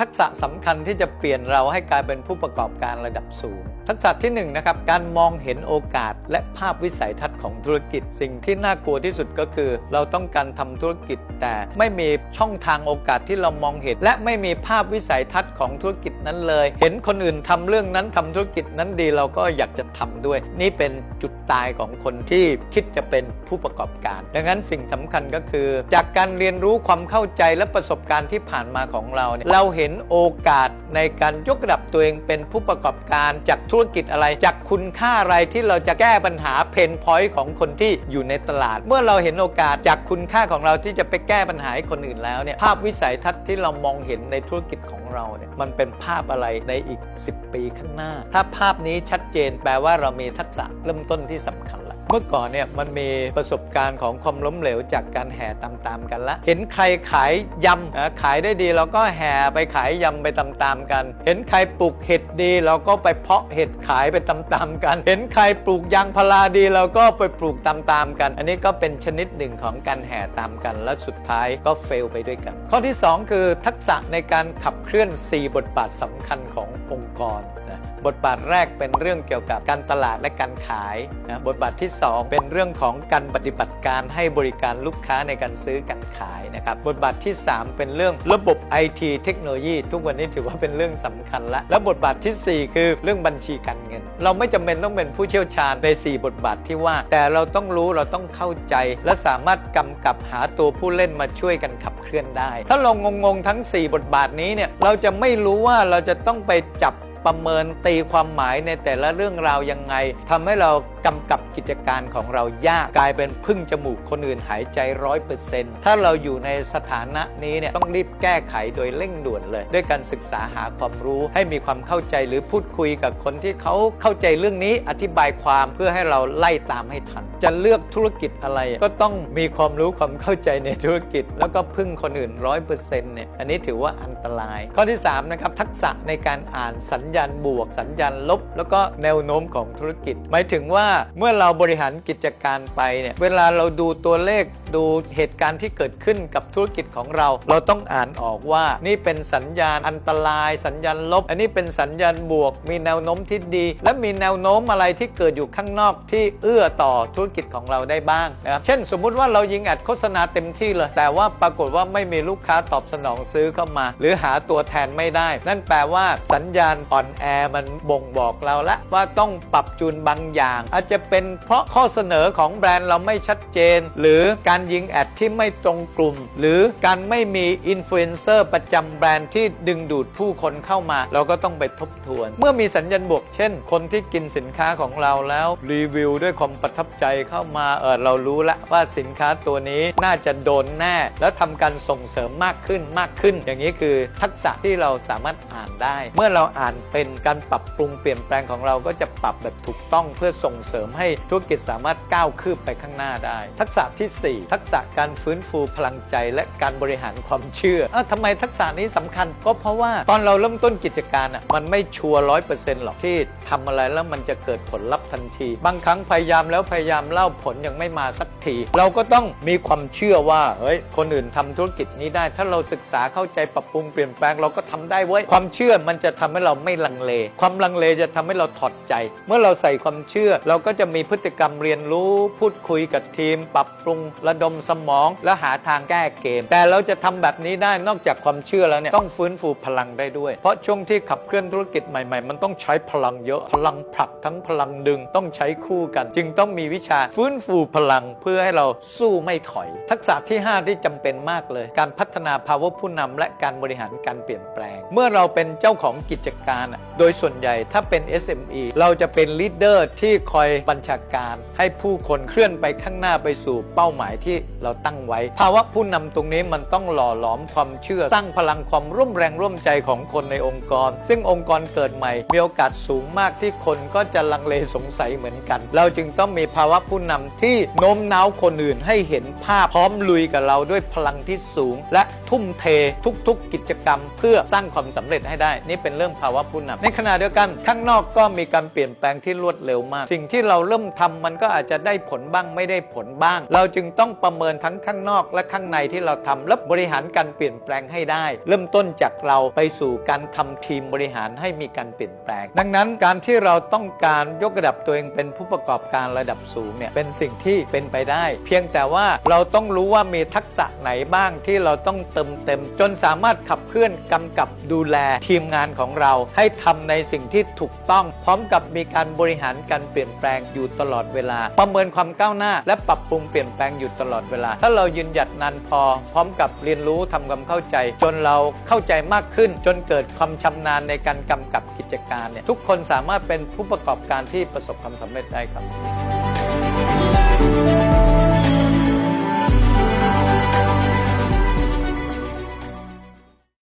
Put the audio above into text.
ทักษะสำคัญที่จะเปลี่ยนเราให้กลายเป็นผู้ประกอบการระดับสูง ทักษะที่1นงนะครับการมองเห็นโอกาสและภาพวิสัยทัศน์ของธุรกิจ สิ่งที่น่ากลัวที่สุดก็คือ เราต้องการทำธุรกิจ แต่ไม่มีช่องทางโอกาสที่เรามองเห็น และไม่มีภาพวิสัยทัศน์ของธุรกิจนั้นเลย เห็นคนอื่นทำเรื่องนั้นทำธุรกิจนั้นดีเราก็อยากจะทำด้วย นี่เป็นจุดตายของคนที่คิดจะเป็นผู้ประกอบการ ดังนั้นสิ่งสำคัญก็คือ จากการเรียนรู้ความเข้าใจและประสบการณ์ที่ผ่านมาของเราเนี่ยเราเห็นโอกาสในการยกระดับตัวเองเป็นผู้ประกอบการจากธุรกิจอะไรจากคุณค่าอะไรที่เราจะแก้ปัญหาเพนพอยต์ของคนที่อยู่ในตลาด เมื่อเราเห็นโอกาสจากคุณค่าของเราที่จะไปแก้ปัญหาให้คนอื่นแล้วเนี่ยภาพวิสัยทัศน์ที่เรามองเห็นในธุรกิจของเราเนี่ยมันเป็นภาพอะไรในอีก 10 ปีข้างหน้า ถ้าภาพนี้ชัดเจนแปลว่าเรามีทักษะเริ่มต้นที่สำคัญ เมื่อก่อนเนี่ยมันมีประสบการณ์ของความล้มเหลวจากการแห่ตามๆกันละ เห็นใครขายยำนะขายได้ดีเราก็แห่ไปขายยำไปตามๆกัน เห็นใครปลูกเห็ดดี เราก็ไปเพาะเห็ดขายไปตามๆกัน เห็นใครปลูกยางพาราดี เราก็ไปปลูกตามๆกัน อันนี้ก็เป็นชนิดหนึ่งของการแห่ตามกัน และสุดท้ายก็เฟลไปด้วยกัน ข้อที่ 2 คือทักษะในการขับเคลื่อน 4 บทบาทสำคัญขององค์กรนะบทบาทแรกเป็นเรื่องเกี่ยวกับการตลาดและการขายนะบทบาทที่2 เป็นเรื่องของการปฏิบัติการให้บริการลูกค้าในการซื้อการขายนะครับบทบาทที่ 3 เป็นเรื่องระบบ IT เทคโนโลยี ทุกวันนี้ถือว่าเป็นเรื่องสำคัญละและบทบาททีสี่ 4 คือเรื่องบัญชีการเงิน เราไม่จำเป็นต้องเป็นผู้เชี่ยวชาญใน 4 บทบาทที่ว่า แต่เราต้องรู้เราต้องเข้าใจ และสามารถกำกับหาตัวผู้เล่นมาช่วยกันขับเคลื่อนได้ ถ้าเรางงๆทั้ง 4 บทบาทนี้เนี่ยเราจะไม่รู้ว่าเราจะต้องไปจับประเมินตีความหมายในแต่ละเรื่องราวยังไงทำให้เรา กำกับกิจการของเรายากกลายเป็นพึ่งจมูกคนอื่นหายใจร้อยเปอร์เซ็นต์ถ้าเราอยู่ในสถานะนี้เนี่ยต้องรีบแก้ไขโดยเร่งด่วนเลย ด้วยการศึกษาหาความรู้ให้มีความเข้าใจหรือพูดคุยกับคนที่เขาเข้าใจเรื่องนี้อธิบายความเพื่อให้เราไล่ตามให้ทัน จะเลือกธุรกิจอะไรก็ต้องมีความรู้ความเข้าใจในธุรกิจ แล้วก็พึ่งคนอื่นร้อยเปอร์เซ็นต์เนี่ยอันนี้ถือว่าอันตราย ข้อที่3นะครับทักษะในการอ่านสัญญาณบวก สัญญาณลบ แล้วก็แนวโน้มของธุรกิจ หมายถึงว่าเมื่อเราบริหารกิจการไปเนี่ยเวลาเราดูตัวเลขดูเหตุการณ์ที่เกิดขึ้นกับธุรกิจของเรา เราต้องอ่านออกว่า นี่เป็นสัญญาณอันตราย สัญญาณลบ อันนี้เป็นสัญญาณบวก มีแนวโน้มที่ดี และมีแนวโน้มอะไรที่เกิดอยู่ข้างนอกที่เอื้อต่อธุรกิจของเราได้บ้างนะครับเช่น สมมุติว่าเรายิงแอดโฆษณาเต็มที่เลย แต่ว่าปรากฏว่าไม่มีลูกค้าตอบสนองซื้อเข้ามา หรือหาตัวแทนไม่ได้ นั่นแปลว่าสัญญาณอ่อนแอมันบ่งบอกเราละว่าต้องปรับจูนบางอย่างอาจะเป็นเพราะข้อเสนอของแบรนด์เราไม่ชัดเจน หรือการยิงแอดที่ไม่ตรงกลุ่ม หรือการไม่มีอินฟลูเอนเซอร์ประจำแบรนด์ที่ดึงดูดผู้คนเข้ามา เราก็ต้องไปทบทวน เมื่อมีสัญญาณบวกเช่น คนที่กินสินค้าของเราแล้วรีวิวด้วยความประทับใจเข้ามาเออเรารู้แล้วว่าสินค้าตัวนี้น่าจะโดนแน่ แล้วทำการส่งเสริมมากขึ้นมากขึ้น อย่างนี้คือทักษะที่เราสามารถอ่านได้ เมื่อเราอ่านเป็นการปรับปรุงเปลี่ยนแปลงของเราก็จะปรับแบบถูกต้องเพื่อส่งเสริมให้ธุรกิจสามารถก้าวคืบไปข้างหน้าได้ ทักษะทีสี่4 ทักษะการฟื้นฟูพลังใจ และการบริหารความเชื่อเอ้าทำไมทักษะนี้สำคัญก็เพราะว่าตอนเราเริ่มต้นกิจการอะมันไม่ชัวร้อยเปอร์เซ็นต์หรอกที่ทำอะไรแล้วมันจะเกิดผลลัพธ์ทันที บางครั้งพยายามแล้วพยายามเล่าผลยังไม่มาสักที เราก็ต้องมีความเชื่อว่าเฮ้ยคนอื่นทำธุรกิจนี้ได้ ถ้าเราศึกษาเข้าใจปรับปรุงเปลี่ยนแปลงเราก็ทำได้เว้ยความเชื่อมันจะทำให้เราไม่ลังเล ความลังเลจะทำให้เราถอดใจ เมื่อเราใส่ความเชื่อเราราก็จะมีพฤติกรรมเรียนรู้พูดคุยกับทีม ปรับปรุงระดมสมอง และหาทางแก้เกม แต่เราจะทำแบบนี้ได้นอกจากความเชื่อแล้วเนี่ยต้องฟื้นฟูพลังได้ด้วย เพราะช่วงที่ขับเคลื่อนธุรกิจใหม่ๆ มันต้องใช้พลังเยอะพลังผลักทั้งพลังดึงต้องใช้คู่กัน จึงต้องมีวิชาฟื้นฟูพลังเพื่อให้เราสู้ไม่ถอย ทักษะที่ 5 ที่จำเป็นมากเลย การพัฒนาภาวะผู้นำและการบริหารการเปลี่ยนแปลง เมื่อเราเป็นเจ้าของกิจการอะโดยส่วนใหญ่ถ้าเป็น SME เราจะเป็นลีดเดอร์ที่คอยบัญชาการ ให้ผู้คนเคลื่อนไปข้างหน้าไปสู่เป้าหมายที่เราตั้งไว้ ภาวะผู้นำตรงนี้มันต้องหล่อหลอมความเชื่อ สร้างพลังความร่วมแรงร่วมใจของคนในองค์กร ซึ่งองค์กรเกิดใหม่ มีโอกาสสูงมากที่คนก็จะลังเลสงสัยเหมือนกัน เราจึงต้องมีภาวะผู้นำที่โน้มน้าวคนอื่นให้เห็นภาพพร้อมลุยกับเราด้วยพลังที่สูง และทุ่มเททุกๆ กิจกรรม เพื่อสร้างความสำเร็จให้ได้ นี่เป็นเรื่องภาวะผู้นำในขณะเดียวกัน ข้างนอกก็มีการเปลี่ยนแปลงที่รวดเร็วมาก สิ่งที่ที่เราเริ่มทำมันก็อาจจะได้ผลบ้างไม่ได้ผลบ้าง เราจึงต้องประเมินทั้งข้างนอกและข้างในที่เราทำและบริหารการเปลี่ยนแปลงให้ได้ เริ่มต้นจากเราไปสู่การทำทีมบริหารให้มีการเปลี่ยนแปลง ดังนั้นการที่เราต้องการยกระดับตัวเองเป็นผู้ประกอบการระดับสูงเนี่ยเป็นสิ่งที่เป็นไปได้ เพียงแต่ว่าเราต้องรู้ว่ามีทักษะไหนบ้างที่เราต้องเติมเต็ม จนสามารถขับเคลื่อนกำกับดูแลทีมงานของเรา ให้ทำในสิ่งที่ถูกต้องพร้อมกับมีการบริหารการเปลี่ยนแปลงอยู่ตลอดเวลา ประเมินความก้าวหน้า และปรับปรุงเปลี่ยนแปลงอยู่ตลอดเวลา ถ้าเรายืนหยัดนานพอ พร้อมกับเรียนรู้ทำความเข้าใจ จนเราเข้าใจมากขึ้น จนเกิดความชำนาญในการกำกับกิจการเนี่ยทุกคนสามารถเป็นผู้ประกอบการที่ประสบความสำเร็จได้ครับ